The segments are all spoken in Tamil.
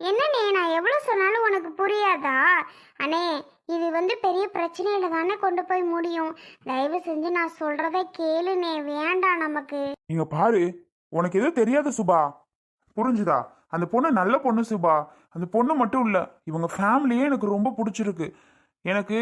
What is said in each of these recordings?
என்னண்ணே நான் எவ்வளோ சொன்னாலும் உனக்கு புரியாதா? அண்ணே இது வந்து பெரிய பிரச்சனையில தானே கொண்டு போய் முடியும். தயவு செஞ்சு நான் சொல்றத கேளுனே வேண்டாம் நமக்கு. நீங்க பாரு உனக்கு எதுவும் தெரியாது சுபா. புரிஞ்சுதா? அந்த பொண்ணு நல்ல பொண்ணு சுபா. அந்த பொண்ணு மட்டும் இல்ல இவங்க ஃபேமிலியே எனக்கு ரொம்ப பிடிச்சிருக்கு. எனக்கு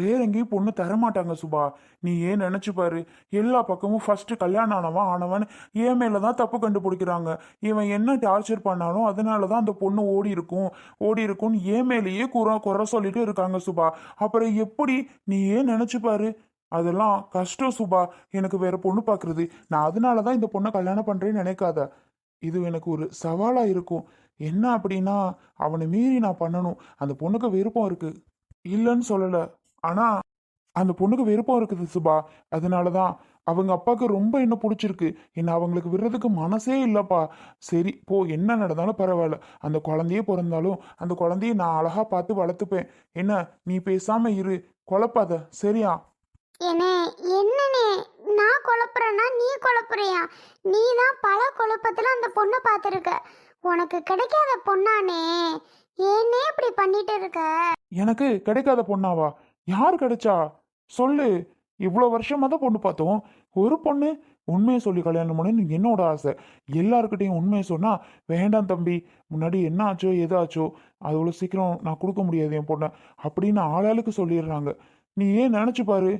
வேற எங்கேயும் பொண்ணு தரமாட்டாங்க சுபா. நீ ஏன் நினைச்சு பாரு. எல்லா பக்கமும் ஃபர்ஸ்ட் கல்யாணம் ஆனவன் ஆனவன். ஏன் மேல தான் தப்பு கண்டுபிடிக்கிறாங்க. இவன் என்ன டார்ச்சர் பண்ணாலும் அதனால தான் அந்த பொண்ணு ஓடி இருக்கும். ஓடி இருக்கும்னு ஏன் மேலேயே குறை குறை சொல்லிட்டு இருக்காங்க சுபா. அப்புறம் எப்படி? நீ ஏன் நினைச்சு பாரு. அதெல்லாம் கஷ்டம் சுபா. எனக்கு வேற பொண்ணு பார்க்குறது நான் அதனால தான் இந்த பொண்ணை கல்யாணம் பண்ணுறேன்னு நினைக்காத. இது எனக்கு ஒரு சவாலாக இருக்கும். என்ன அப்படின்னா அவனை மீறி நான் பண்ணணும். அந்த பொண்ணுக்கு விருப்பம் இருக்குது இல்லைன்னு சொல்லலை. ஆனா அந்த பொண்ணுக்கு விருப்பம் இருக்குது சுபா. அதனால தான் அவங்க அப்பாவுக்கு ரொம்ப என்ன பிடிச்சிருக்கு. என்ன அவங்களுக்கு விடுறதுக்கு மனசே இல்லப்பா. சரி போ என்ன நடந்தாலும் பரவாயில்ல. அந்த குழந்தையே பிறந்தாலும் அந்த குழந்தைய நான் அழகா பார்த்து வளர்த்துப்பேன். என்ன நீ பேசாம இரு. குழப்பாத. சரியா? என்னே என்னண்ணே? நான் குழப்புறேன்னா நீ குழப்புறியா? நீ தான் பல குழப்பத்துல அந்த பொண்ணை பார்த்துருக்க. உனக்கு கிடைக்காத பொண்ணானே. ஏன்னே இப்படி பண்ணிட்டு இருக்க? எனக்கு கிடைக்காத பொண்ணாவா? யார் கிடைச்சா? சொல்லு. இவ்வளோ வருஷமாக தான் பொண்ணு பார்த்தோம். ஒரு பொண்ணு உண்மையை சொல்லி கல்யாணம் பண்ணு என்னோட ஆசை. எல்லாருக்கிட்டையும் உண்மையை சொன்னால் வேண்டாம் தம்பி முன்னாடி என்ன ஆச்சோ எது ஆச்சோ அது அவ்வளோ சீக்கிரம் நான் கொடுக்க முடியாது என் பொண்ணை அப்படின்னு ஆளாளுக்கு சொல்லிடுறாங்க. நீ ஏன் நினச்சி பாரு?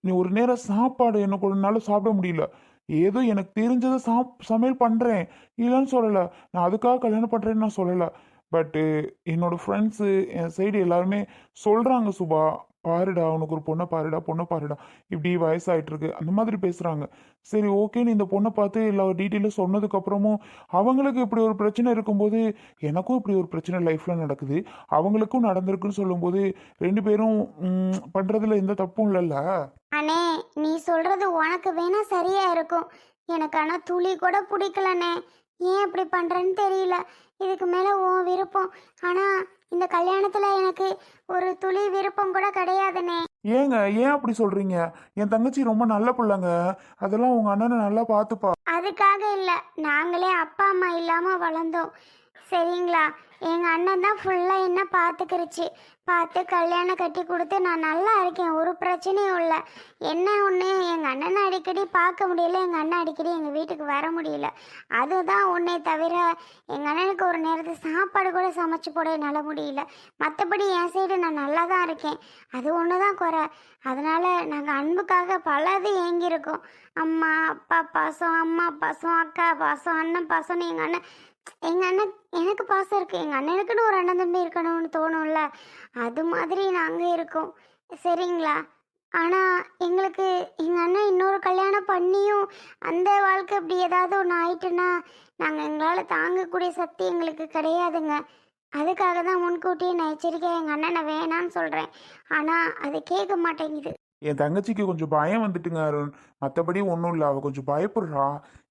நீ ஒரு நேரம் சாப்பாடு என்ன கொடுனாலும் சாப்பிட முடியல. ஏதோ எனக்கு தெரிஞ்சதை சாப் சமையல் பண்ணுறேன் இல்லைன்னு சொல்லலை. நான் அதுக்காக கல்யாணம் பண்ணுறேன்னு நான் சொல்லலை. பட்டு என்னோடய ஃப்ரெண்ட்ஸு என் சைடு எல்லாருமே சொல்கிறாங்க சுபா பாருடா உனக்கு ஒரு பொண்ணை பாருடா பொண்ணை பாருடா. இப்படி வயசாயிட்டுருக்கு. அந்த மாதிரி பேசுகிறாங்க சரி ஓகேன்னு இந்த பொண்ணை பார்த்து எல்லா டீட்டெயிலும் சொன்னதுக்கப்புறமும் அவங்களுக்கு இப்படி ஒரு பிரச்சனை இருக்கும்போது எனக்கும் இப்படி ஒரு பிரச்சனை லைஃப்பில் நடக்குது. அவங்களுக்கும் நடந்திருக்குன்னு சொல்லும்போது ரெண்டு பேரும் பண்ணுறதுல எந்த தப்பும் இல்லைல்ல? அண்ணே நீ சொல்கிறது உனக்கு வேணா சரியாக இருக்கும். எனக்கு ஆனால் துளி கூட பிடிக்கலண்ணே. ஏன் இப்படி பண்ணுறேன்னு தெரியல. இதுக்கு மேல உன் விருப்பம். ஆனா இந்த கல்யாணத்துல எனக்கு ஒரு துளி விருப்பம் கூட கிடையாதுண்ணே. ஏங்க ஏன் அப்படி சொல்றீங்க? என் தங்கச்சி ரொம்ப நல்ல பிள்ளைங்க. அதெல்லாம் உங்க அண்ணனை நல்லா பார்த்துப்பா. அதுக்காக இல்லை நாங்களே அப்பா அம்மா இல்லாமல் வளர்ந்தோம். சரிங்களா? எங்கள் அண்ணன் தான் ஃபுல்லாக என்ன பார்த்துக்கிருச்சு பார்த்து கல்யாணம் கட்டி கொடுத்து நான் நல்லா இருக்கேன் ஒரு பிரச்சனையும் இல்லை. என்ன ஒன்று எங்கள் அண்ணனை அடிக்கடி பார்க்க முடியல எங்கள் அண்ணன் அடிக்கடி எங்கள் வீட்டுக்கு வர முடியல. அதுதான் ஒன்றே தவிர எங்கள் அண்ணனுக்கு ஒரு நேரத்துக்கு சாப்பாடு கூட சமைச்சு போட என்னால் முடியல. மற்றபடி என் சைடு நான் நல்லா தான் இருக்கேன். அது ஒன்று தான் குறை. அதனால் நாங்கள் அன்புக்காக பலது ஏங்கியிருக்கோம். அம்மா அப்பா பாசம் அம்மா பாசம் அக்கா பாசம் அண்ணன் பாசம்னு எங்கள் அண்ணன் எங்கள் அண்ணன் எனக்கு பாசம் இருக்குது எங்கள் அண்ணனுக்குன்னு ஒரு அண்ணன் தம்பி இருக்கணும்னு தோணும்ல. அது மாதிரி நாங்கள் இருக்கோம். சரிங்களா? ஆனால் எங்களுக்கு எங்கள் அண்ணன் இன்னொரு கல்யாணம் பண்ணியும் அந்த வாழ்க்கை அப்படி ஏதாவது ஒன்று ஆயிட்டுன்னா நாங்கள் எங்களால் தாங்கக்கூடிய சக்தி எங்களுக்கு கிடையாதுங்க. அதுக்காக தான் முன்கூட்டியே நான் எச்சரிக்கையாக எங்கள் அண்ணனை வேணான்னு சொல்கிறேன் ஆனால் அது கேட்க மாட்டேங்குது. என் தங்கச்சிக்கு கொஞ்சம் பயம் வந்துட்டுங்க அருண். மற்றபடி ஒன்றும் இல்லை. அவள் கொஞ்சம் பயப்படுறா.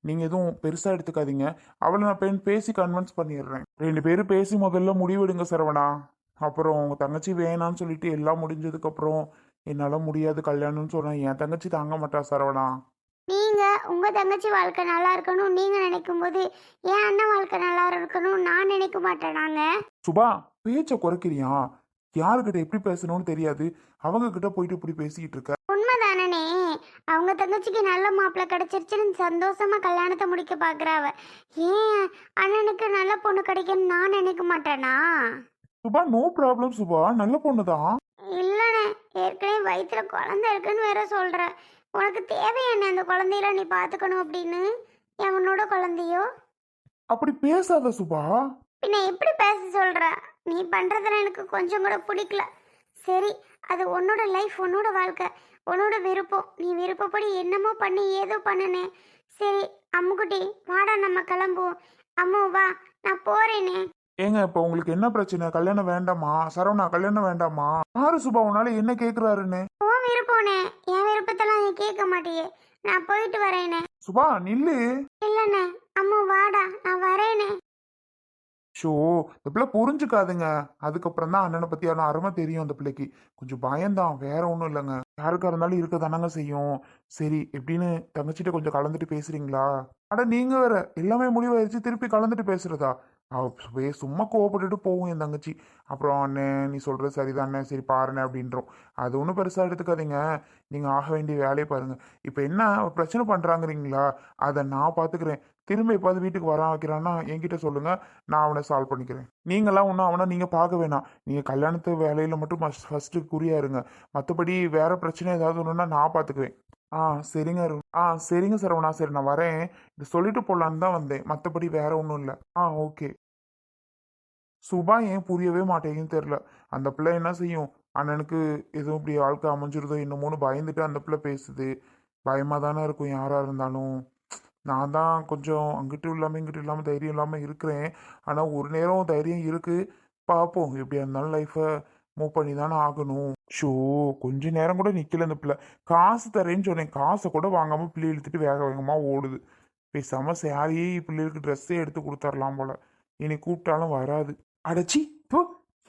நீங்கள் எதுவும் பெருசாக எடுத்துக்காதீங்க. அவளை நான் பெண் பேசி கன்வின்ஸ் பண்ணிடுறேன். ரெண்டு பேரும் பேசி முதல்ல முடிவெடுங்க சரவணா. அப்புறம் உங்கள் தங்கச்சி வேணான்னு சொல்லிட்டு எல்லாம் முடிஞ்சதுக்கப்புறம் என்னால் முடியாது கல்யாணம்னு சொன்னேன் என் தங்கச்சி தாங்க மாட்டா சரவணா. நீங்கள் உங்கள் தங்கச்சி வாழ்க்கை நல்லா இருக்கணும். நீங்கள் நினைக்கும் போது என் அண்ணன் வாழ்க்கை நல்லா இருக்கணும். நான் நினைக்க மாட்டேன் நாங்கள் சுபா பேச்சை குறைக்கிறியா? யாருக்கிட்ட எப்படி பேசணும்னு தெரியாது. அவங்க கிட்ட போயிட்டு இப்படி பேசிக்கிட்டு இருக்க. உண்மைதானே அவங்க தங்கச்சிக்கு நல்ல மாப்பிள்ளை கிடைச்சிருச்சுன்னு சந்தோஷமா கல்யாணத்தை முடிக்க பார்க்குறாவ ஏன் அண்ணனுக்கு நல்ல பொண்ணு கிடைக்கும்னு நான் நினைக்க மாட்டேனா? Subha no problem Subha. நல்ல பொண்ணு தான் இல்லைண்ணே ஏற்கனவே வயிற்றுல குழந்தை இருக்குன்னு வேற சொல்ற. உனக்கு தேவையான அந்த குழந்தையில நீ பார்த்துக்கணும் அப்படின்னு? எவனோட குழந்தையோ? அப்படி பேசாத சுபா. பின்ன எப்படி பேச சொல்ற? நீ பண்றதுல எனக்கு கொஞ்சம் கூட பிடிக்கல. சரி அது உன்னோட லைஃப் உன்னோட வாழ்க்கை உன்னோட விருப்பம். நீ விருப்பப்படி என்னமோ பண்ணி ஏதோ பண்ணுனே சரி அம்முக்குட்டி வாடா நம்ம கிளம்புவோம். அம்மு வா நான் போறேனே. ஏங்க இப்போ உங்களுக்கு என்ன பிரச்சனை? கல்யாணம் வேண்டாமா? சரவணா கல்யாணம் வேண்டாமா? யாரு சுபா உன்னால என்ன கேக்குறாருன்னு? உன் விருப்பம்னே. என் விருப்பத்தெல்லாம் நீ கேட்க மாட்டியே. நான் போயிட்டு வரேனே. சுபா நில்லு. இல்லைண்ணே அம்மு வாடா நான் வரேனே. ஷோ இந்த பிள்ளை புரிஞ்சுக்காதுங்க. அதுக்கப்புறம் தான் அண்ணனை பற்றி எல்லாம் அருமை தெரியும் அந்த பிள்ளைக்கு. கொஞ்சம் பயம்தான் வேற ஒன்றும் இல்லைங்க. யாருக்கா இருந்தாலும் இருக்க தானங்க செய்யும். சரி எப்படின்னு தங்கச்சிட்ட கொஞ்சம் கலந்துட்டு பேசுறீங்களா? அட நீங்கள் வேற எல்லாமே முடிவாயிருச்சு திருப்பி கலந்துட்டு பேசுறதா? அவள் சும்மா- சும்மா கோவப்பட்டுட்டு போகும் என் தங்கச்சி. அப்புறம் அண்ணே நீ சொல்கிறது சரிதானே? சரி பாருண்ணே அப்படின்றோம். அது ஒன்றும் பெருசாக எடுத்துக்காதீங்க. நீங்கள் ஆக வேண்டிய வேலையை பாருங்கள் இப்போ என்ன பிரச்சனை பண்ணுறாங்கிறீங்களா அதை நான் பார்த்துக்கிறேன் திரும்ப எப்போது வீட்டுக்கு வர வைக்கிறான்னா என்கிட்ட சொல்லுங்கள் நான் அவனை சால்வ் பண்ணிக்கிறேன். நீங்களாம் ஒன்றும் அவனை நீங்கள் பார்க்க வேணாம். நீங்கள் கல்யாணத்து வேலையில் மட்டும் மஸ்ட் ஃபஸ்ட்டு குறியா இருங்க. மற்றபடி வேறு பிரச்சனை ஏதாவது ஒன்றுனா நான் பார்த்துக்குவேன் ஆ சரிங்க அருண். ஆ சரிங்க சரவணா. சரி நான் வரேன். இது சொல்லிட்டு போகலான்னு தான் வந்தேன். மற்றபடி வேற ஒன்றும் இல்லை. ஆ ஓகே. சுபா ஏன் புரியவே மாட்டேங்குன்னு தெரில அந்த பிள்ளை என்ன செய்யும்? அண்ணனுக்கு எதுவும் இப்படி வாழ்க்கை அமைஞ்சிருதோ என்னமோன்னு பயந்துட்டு அந்த பிள்ளை பேசுது. பயமாக தானே இருக்கும் யாராக இருந்தாலும். நான் தான் கொஞ்சம் அங்கிட்டும் இல்லாமல் இங்கிட்டும் இல்லாமல் தைரியம் இல்லாமல் இருக்கிறேன். ஆனால் ஒரு நேரம் தைரியம் இருக்குது பார்ப்போம் எப்படியா இருந்தாலும் லைஃப்பை மூவ் பண்ணி தானே ஆகணும். ஷோ கொஞ்ச நேரம் கூட நிற்கல அந்த பிள்ளை. காசு தரேன்னு சொன்னேன். காசை கூட வாங்காமல் பிள்ளை இழுத்துட்டு வேக வேகமாக ஓடுது. பேசாமல் சாரியே பிள்ளைகளுக்கு ட்ரெஸ்ஸே எடுத்து கொடுத்துர்லாம் போல். இனி கூப்பிட்டாலும் வராது. அடச்சி இப்போ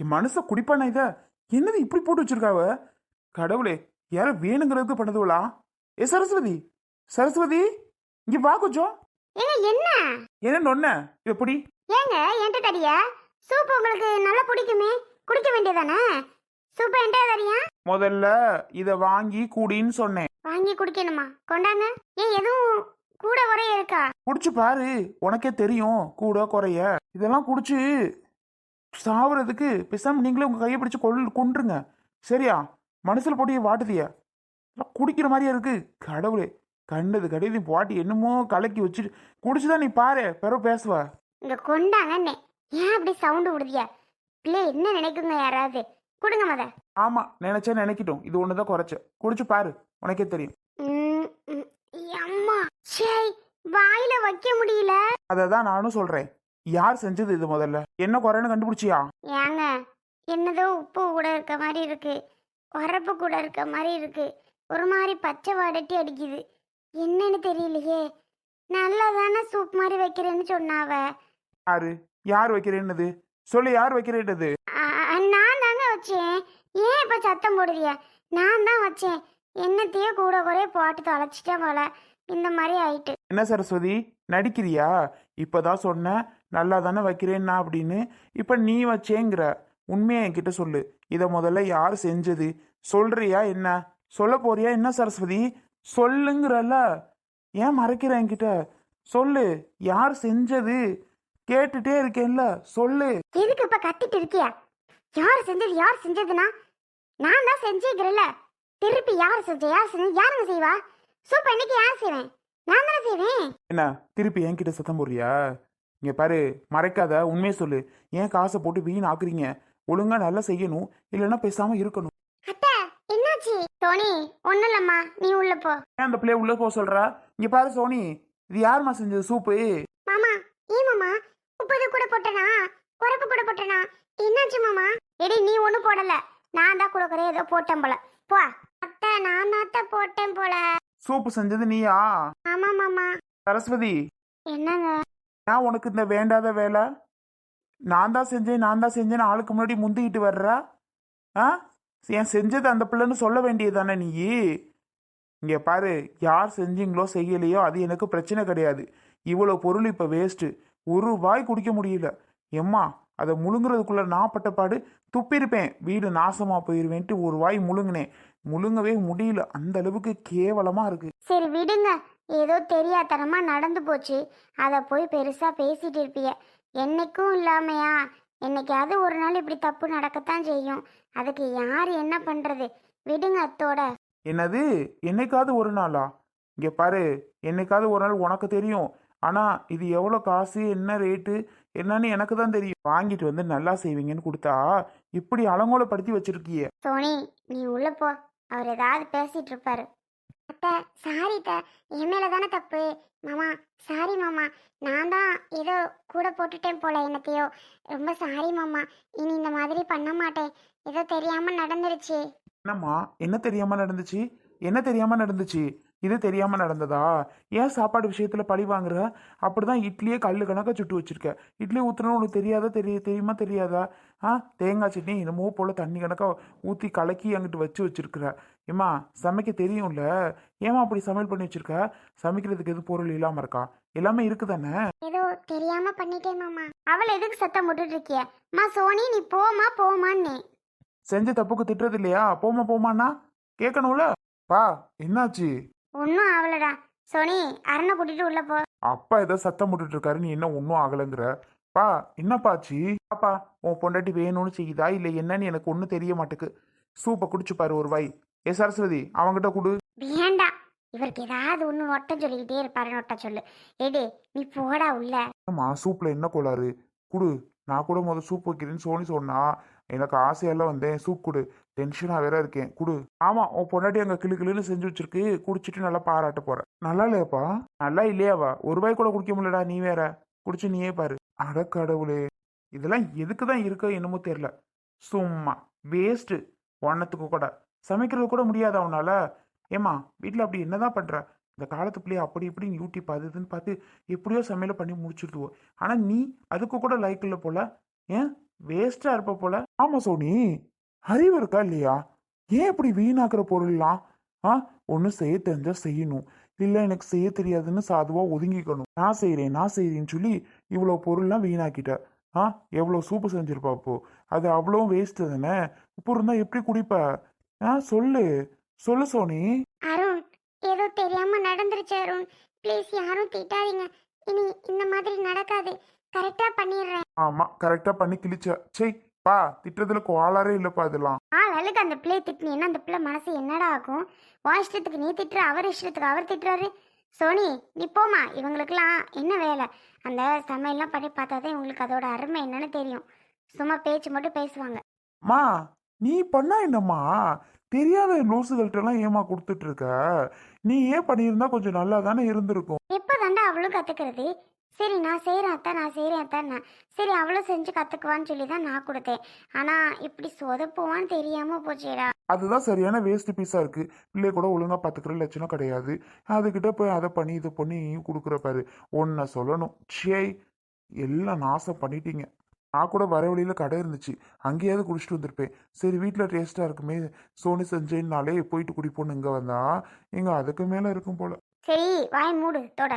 என் மனசை குடிப்பான இத? என்னது இப்படி போட்டு வச்சிருக்காவ? கடவுளே யார வேணுங்கிறதுக்கு பண்ணதுவளா? ஏ சரஸ்வதி சரஸ்வதி இங்க வா கொஞ்சம். என்ன? என்ன நொன்ன? எப்படி ஏங்க என்கிட்ட தரியா சூப் உங்களுக்கு நல்லா பிடிக்குமே குடிக்க வேண்டியதானே? சூப் என்கிட்ட தரியா? முதல்ல இத வாங்கி குடின்னு சொன்னேன். வாங்கி குடிக்கணுமா? கொண்டாங்க. ஏன் எதுவும் கூட உரைய இருக்கா? குடிச்சு பாரு உனக்கே தெரியும் கூட குறைய. இதெல்லாம் குடிச்சு சாவுறதுக்கு பேசாம நீங்களே உங்க கையை பிடிச்சு கொள் கொன்றுங்க. சரியா? மனசுல போட்டு வாட்டுதிய. குடிக்கிற மாதிரியா இருக்கு? கடவுளே. கண்டது கடையது பாட்டி என்னமோ கலக்கி வச்சுட்டு குடிச்சுதான் நீ பாரு பிறகு பேசுவ. இங்க கொண்டாங்கன்னே. ஏன் அப்படி சவுண்டு விடுதியா? பிள்ளை என்ன நினைக்குங்க யாராவது? கொடுங்க மத. ஆமா நினைச்சா நினைக்கட்டும். இது ஒண்ணுதான் குறைச்ச. குடிச்சு பாரு உனக்கே தெரியும். அம்மா. சே வாயில வைக்க முடியல. அதை தான் நானும் சொல்றேன். யார் செஞ்சது இது முதல்ல? என்ன குறைன்னு கண்டுபிடிச்சியா? ஏங்க என்னதோ உப்பு கூட இருக்க மாதிரி இருக்கு. உரப்பு கூட இருக்க மாதிரி இருக்கு. ஒரு மாதிரி பச்சை வாடட்டி அடிக்குது. என்னன்னு தெரியலையே. நல்லா தானே சூப் மாதிரி வைக்கிறேன்னு சொன்னாவ. யாரு? யார் வைக்கிறேன்னது? சொல்லு யார் வைக்கிறேன்னது? ஆ, நான் தாங்க வச்சேன். ஏன் இப்ப சத்தம் போடுதிய நான் தான் வச்சேன். என்னத்தையோ கூட குறைய போட்டு தொலைச்சிட்டேன் போல. இந்த மாதிரி ஆயிட்டு. என்ன சரஸ்வதி? நடிக்கிறியா? இப்போதான் சொன்ன நல்லா தானே வைக்கிறேன்னா அப்படின்னு. இப்போ நீ வச்சேங்கிற. உண்மையை என்கிட்ட சொல்லு. இதை முதல்ல யார் செஞ்சது? சொல்றியா என்ன? சொல்ல போறியா என்ன சரஸ்வதி? சொல்லுங்கிறல்ல. ஏன் மறைக்கிற என்கிட்ட? சொல்லு. யார் செஞ்சது? கேட்டுட்டே இருக்கேன்ல. சொல்லு. எதுக்கு இப்ப கத்திட்டு இருக்கியா? யார் செஞ்சது? யார் செஞ்சதுன்னா? நான் தான் செஞ்சுக்கிறேன்ல திருப்பி யார் செஞ்ச? யார் செஞ்ச? யாருங்க செய்வா? சூப்பர் இன்னைக்கு யார் செய்வேன்? நான் தானே செய்வேன்? என்ன திருப்பி என்கிட்ட சத்தம் போடுறியா? இங்க பாரு மறைக்காத உண்மையை சொல்லு. ஏன் காசை போட்டு வீண் ஆக்குறீங்க? ஒழுங்கா நல்லா செய்யணும் இல்லைன்னா பேசாம இருக்கணும். அத்தை என்னாச்சு? டோனி ஒண்ணும் இல்லம்மா. நீ உள்ள போ. ஏன் அந்த பிள்ளைய உள்ள போக சொல்றா? இங்க பாரு சோனி. இது யாரும்மா செஞ்சது சூப்பு? மாமா ஏன் மாமா? உப்பு இது கூட போட்டனா? உரப்பு கூட போட்டனா? என்னாச்சு மாமா? எடி நீ ஒண்ணும் போடல. நான் தான் கூட குறைய ஏதோ போட்டேன் போல. போ. அத்தை நான் தான் போட்டேன் போல. சூப்பு செஞ்சது நீயா? ஆமா மாமா. சரஸ்வதி. என்னங்க? ஏன் உனக்கு இந்த வேண்டாத வேலை? நான் தான் செஞ்சேன் நான் தான் செஞ்சேன்னு ஆளுக்கு முன்னாடி முந்திக்கிட்டு வர்றா? ஆ? ஏன் செஞ்சது அந்த பிள்ளைன்னு சொல்ல வேண்டியதானே நீ? இங்க பாரு யார் செஞ்சீங்களோ செய்யலையோ அது எனக்கு பிரச்சனை கிடையாது. இவ்வளோ பொருள் இப்போ வேஸ்ட்டு ஒரு வாய் குடிக்க முடியல. எம்மா அதை முழுங்குறதுக்குள்ள நான் பட்ட பாடு துப்பிருப்பேன் வீடு நாசமா போயிருவேன்ட்டு ஒரு வாய் முழுங்கினேன். முழுங்கவே முடியல. அந்த அளவுக்கு கேவலமா இருக்கு. சரி விடுங்க. ஏதோ தெரியாதனமா நடந்து போச்சு. அதை போய் பெருசா பேசிட்டு இருப்பிய. என்னைக்கும் இல்லாமையா? என்னைக்காவது ஒரு நாள் இப்படி தப்பு நடக்கத்தான் செய்யும். அதுக்கு யார் என்ன பண்றது? விடுங்க அத்தோட. என்னது? என்னைக்காவது ஒரு நாளா? இங்க பாரு என்னைக்காவது ஒரு நாள் உனக்கு தெரியும். ஆனா இது எவ்வளோ காசு என்ன ரேட்டு என்னன்னு எனக்கு தான் தெரியும். வாங்கிட்டு வந்து நல்லா செய்வீங்கன்னு கொடுத்தா இப்படி அலங்கோலப்படுத்தி வச்சிருக்கியே. சோனி நீ உள்ள போ. அவர் ஏதாவது பேசிட்டு இருப்பாரு. அத்தை சாரி த என் மேல தானே தப்பு? மாமா சாரி மாமா. நான் தான் ஏதோ கூட போட்டுட்டேன் போல என்னத்தையோ. ரொம்ப சாரி மாமா. இனி இந்த மாதிரி பண்ண மாட்டேன். ஏதோ தெரியாம நடந்துருச்சு. என்னம்மா? என்ன தெரியாம நடந்துச்சு? என்ன தெரியாம நடந்துச்சு? இது தெரியாம நடந்ததா? ஏன் சாப்பாடு விஷயத்துல பழி வாங்குற? அப்படிதான் இட்லியே கல்லு கணக்கா சுட்டு வச்சிருக்க. இட்லி ஊத்துனா உனக்கு தெரியாதா? தெரிய தெரியுமா தெரியாதா? ஆ? தேங்காய் சட்னி என்னமோ போல தண்ணி கணக்கா ஊத்தி கலக்கி அங்கிட்டு வச்சு வச்சிருக்கிற. ஏம்மா சமைக்க தெரியும்ல? ஏமா அப்படி சமையல் பண்ணி வச்சிருக்க? சமைக்கிறதுக்கு எது பொருள் இல்லாம இருக்கா? எல்லாமே இருக்குதானே? ஏதோ தெரியாம பண்ணிட்டேன் மாமா. அவளை எதுக்கு சத்தம் போட்டுட்டு இருக்கிய? மா சோனி நீ போமா போமான்னு செஞ்ச தப்புக்கு திட்டுறது இல்லையா? போமா போமாண்ணா கேட்கணும்ல? பா என்னாச்சு? ஒன்றும் ஆகலடா. சோனி அரணை கூட்டிட்டு உள்ள போ. அப்பா ஏதோ சத்தம் போட்டுட்டு இருக்காரு நீ என்ன ஒன்றும் ஆகலைங்கிற. பா என்னப்பாச்சு பாப்பா உன் பொண்டாட்டி வேணும்னு செய்யுதா? இல்லை என்னன்னு எனக்கு ஒன்றும் தெரிய மாட்டுக்கு. சூப்பை குடிச்சு பாரு ஒரு வாய். ஏ சரஸ்வதி அவங்கிட்ட கொடு. வேண்டாம். இவருக்கு ஏதாவது ஒன்று நொட்ட சொல்லிக்கிட்டே இருப்பாரு நொட்ட சொல்லு. எடு நீ போடா உள்ள. அம்மா சூப்பில் என்ன கோளாறு? குடு. நான் கூட முதல் சூப் வைக்கிறேன்னு சோனி சொன்னா எனக்கு ஆசையெல்லாம் வந்தேன். சூப் கொடு. டென்ஷனாக வேற இருக்கேன். குடு. ஆமாம் உன் பொண்டாட்டி அங்கே கிளு கிளுன்னு செஞ்சு வச்சிருக்கு. குடிச்சிட்டு நல்லா பாராட்ட போகிறேன் நல்லா இல்லையாப்பா? நல்லா இல்லையாவா? ஒரு ரூபாய் கூட குடிக்க முடியலடா நீ வேற. குடிச்சு நீயே பாரு. அட கடவுளே. இதெல்லாம் எதுக்கு தான் இருக்கோ என்னமோ தெரில சும்மா. வேஸ்ட்டு ஒன்னத்துக்கு கூட. சமைக்கிறது கூட முடியாது அவனால். ஏம்மா வீட்டில் அப்படி என்னதான் பண்ணுற இந்த காலத்து பிள்ளைய அப்படி இப்படின்னு யூடியூப் அது இதுன்னு பார்த்து எப்படியோ சமையலை பண்ணி முடிச்சிடுவோம் ஆனால் நீ அதுக்கு கூட லைக் இல்லை போல. ஏன்? வேஸ்ட்டாக இருப்ப போல. ஆமாம் சோனி. அறிவு இருக்கா இல்லையா? ஏன் இப்படி வீணாக்குற பொருள்லாம்? ஆ ஒன்று செய்ய தெரிஞ்சா செய்யணும். இல்லை எனக்கு செய்ய தெரியாதுன்னு சாதுவாக ஒதுங்கிக்கணும். நான் செய்கிறேன் நான் செய்கிறேன்னு சொல்லி இவ்வளோ பொருள்லாம் வீணாக்கிட்ட. ஆ எவ்வளோ சூப்பு செஞ்சிருப்பா அப்போ அது அவ்வளோ வேஸ்ட்டு தானே? இப்போ இருந்தால் எப்படி குடிப்ப? ஆ சொல்லு. சொல்லு சோனி. அருண் ஏதோ தெரியாம நடந்துருச்சு அருண். ப்ளீஸ் யாரும் திட்டாதீங்க. இனி இந்த மாதிரி நடக்காது. கரெக்டா பண்ணிடுறேன். ஆமாம் கரெக்டாக பண்ணி கிழிச்ச. சே பா திட்டுறதுல கோளாறே இல்லைப்பா இதெல்லாம். ஆள் அழுக்கு அந்த பிள்ளை திட்டினீன்னா அந்த பிள்ளை மனசு என்னடா ஆகும்? உன் இஷ்டத்துக்கு நீ திட்டுற அவர் இஷ்டத்துக்கு அவர் திட்டுறாரு. சோனி நீ போமா இவங்களுக்கெல்லாம் என்ன வேலை? அந்த சமையல்லாம் பண்ணி பார்த்தாதான் இவங்களுக்கு அதோட அருமை என்னன்னு தெரியும். சும்மா பேச்சு மட்டும் பேசுவாங்க. மா நீ பண்ணா என்னம்மா? தெரியாத லூசுகள்கிட்டலாம் ஏமா கொடுத்துட்டு இருக்க நீ ஏன் பண்ணியிருந்தா கொஞ்சம் நல்லா தானே இருந்திருக்கும். எப்போ தாண்டா அவளும் கற்றுக்கிறது சரி நான் செய்கிறேன் அத்தான் நான் செய்கிறேன் அத்தான் நான். சரி அவளும் செஞ்சு கற்றுக்குவான்னு சொல்லி தான் நான் கொடுத்தேன். ஆனால் இப்படி சொதப்புவான்னு தெரியாமல் போச்சேடா. அதுதான் சரியான வேஸ்ட் பீஸா இருக்கு. பிள்ளை கூட ஒழுங்கா பாத்துக்கிற லட்சணம் கிடையாது. அதுகிட்ட போய் அதை பண்ணி இதை பண்ணி கொடுக்குற பாரு. ஒன்ன சொல்லணும். ச்சே எல்லாம் நாசம் பண்ணிட்டீங்க. நான் கூட வர வழியில கடை இருந்துச்சு. அங்கேயாவது குடிச்சிட்டு வந்திருப்பேன். சரி வீட்டில் டேஸ்ட்டாக இருக்குமே. சோனி செஞ்சேன்னாலே போயிட்டு குடிப்போன்னு இங்கே வந்தா? இங்கே அதுக்கு மேலே இருக்கும் போல. சரி வாய் மூடு தொட.